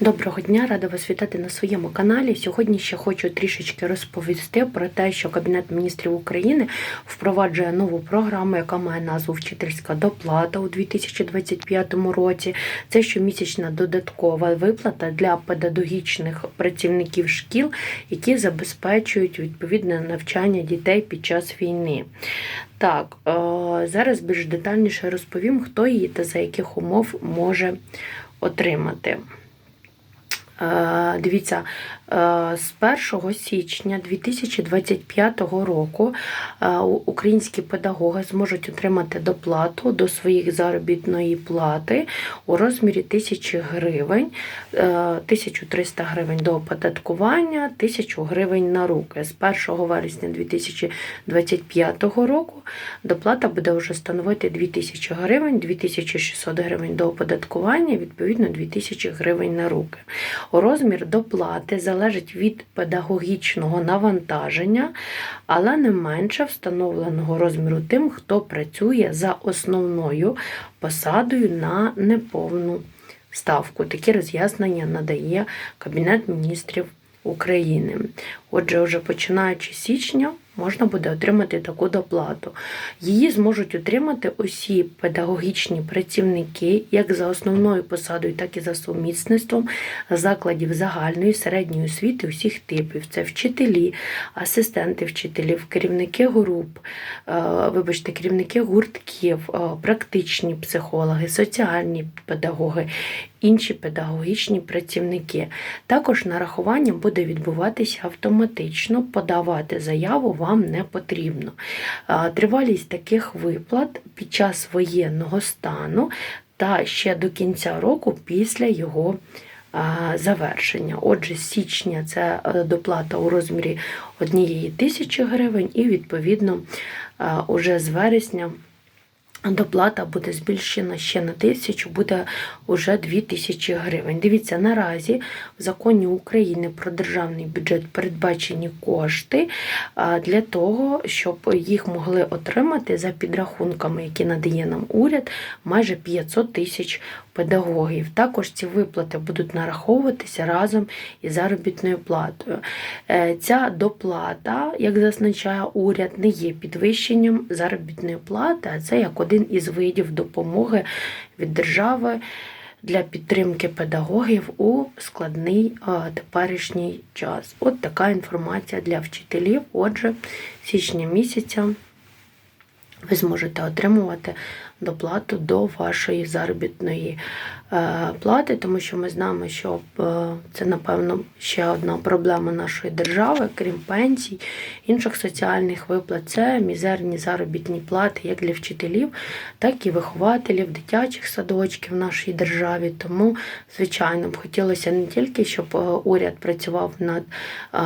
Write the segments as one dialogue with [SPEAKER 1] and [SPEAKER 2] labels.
[SPEAKER 1] Доброго дня, рада вас вітати на своєму каналі. Сьогодні ще хочу трішечки розповісти про те, що Кабінет міністрів України впроваджує нову програму, яка має назву Вчительська доплата у 2025 році. Це щомісячна додаткова виплата для педагогічних працівників шкіл, які забезпечують відповідне навчання дітей під час війни. Так, е, зараз більш детальніше розповім, хто її та за яких умов може отримати. Е, Дивіться, е, з 1 січня 2025 року е, українські педагоги зможуть отримати доплату до своїх заробітної плати у розмірі 1000 гривень, е, 1300 гривень до оподаткування, 1000 гривень на руки. З 1 вересня 2025 року доплата буде вже становити 2000 гривень, 2600 гривень до оподаткування, відповідно 2000 гривень на руки. Розмір доплати залежить від педагогічного навантаження, але не менше встановленого розміру тим, хто працює за основною посадою на неповну ставку. Такі роз'яснення надає Кабінет міністрів України. Отже, вже починаючи з січня можна буде отримати таку доплату. Її зможуть отримати усі педагогічні працівники, як за основною посадою, так і за сумісництвом закладів загальної середньої освіти усіх типів. Це вчителі, асистенти вчителів, керівники груп, е, вибачте, керівники гуртків, е, практичні психологи, соціальні педагоги, інші педагогічні працівники. Також нарахування буде відбуватися автоматично, подавати заяву вам не потрібно. Тривалість таких виплат під час воєнного стану та ще до кінця року після його завершення. Отже, з січня це е, доплата у розмірі однієї тисячі гривень, і відповідно уже з вересня. Доплата буде збільшена ще на тисячу, буде уже 2000 гривень. Дивіться, наразі в законі України про державний бюджет передбачені кошти для того, щоб їх могли отримати за підрахунками, які надає нам уряд, майже 500 тисяч педагогів. Також ці виплати будуть нараховуватися разом із заробітною платою. Е, Ця доплата, як зазначає уряд, не є підвищенням заробітної плати, а це як один із видів допомоги від держави для підтримки педагогів у складний е, теперішній час. От така інформація для вчителів. Отже, січня місяця ви зможете отримувати доплату до вашої заробітної е, плати, тому що ми знаємо, що е, це, напевно, ще одна проблема нашої держави, крім пенсій, інших соціальних виплат, це мізерні заробітні плати як для вчителів, так і вихователів, дитячих садочків в нашій державі. Тому, звичайно, б хотілося не тільки, щоб е, уряд працював над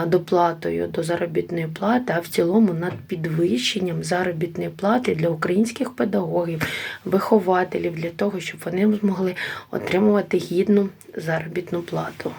[SPEAKER 1] доплатою до заробітної плати, а в цілому над підвищенням заробітної плати для українських педагогів, вихователів, для того, щоб вони змогли отримувати гідну заробітну плату.